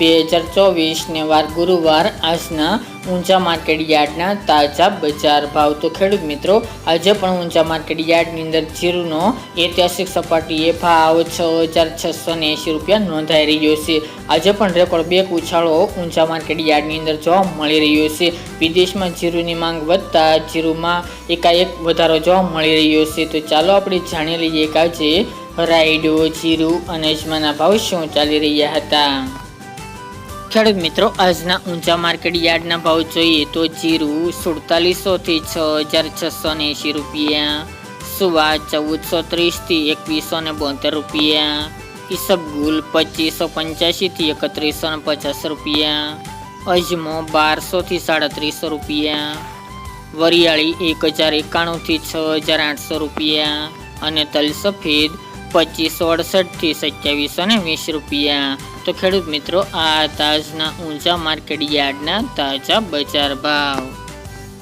બે હજાર ચોવીસને વાર ગુરુવાર આજના ઊંચા માર્કેટ યાર્ડના તાજા બજાર ભાવ. તો ખેડૂત મિત્રો, આજે પણ ઊંચા માર્કેટ યાર્ડની અંદર જીરુનો ઐતિહાસિક સપાટીએ ભાવ છ હજાર છસો ને એંશી રૂપિયા નોંધાઈ રહ્યો છે. આજે પણ રેકોર્ડ બે ઉછાળો ઊંચા માર્કેટ યાર્ડની અંદર જોવા મળી રહ્યો છે. વિદેશમાં જીરુની માંગ વધતા જીરુમાં એકાએક વધારો જોવા મળી રહ્યો છે. તો ચાલો આપણે જાણી લઈએ કે આજે રાઈડો જીરુ અને અજમાના ભાવ શું ચાલી રહ્યા હતા. ખેડૂત મિત્રો, આજના ઊંચા માર્કેટ યાર્ડના ભાવ જોઈએ તો જીરું સુડતાલીસોથી છ હજાર છસો ને એંશી રૂપિયા, સુવા ચૌદસો ત્રીસથી એકવીસો ને બોતેર રૂપિયા ઈસબગુલ પચીસો પંચ્યાસીથી એકત્રીસો ને પચાસ રૂપિયા, અજમો બારસોથી સાડત્રીસો રૂપિયા, વરિયાળી એક હજાર એકાણુંથી છ હજાર આઠસો રૂપિયા અને તલ સફેદ પચીસો અડસઠથી સત્યાવીસો ને વીસ રૂપિયા. તો ખેડૂત મિત્રો, આ તાજના ઊંચા માર્કેટ યાર્ડના તાજા બજાર ભાવ.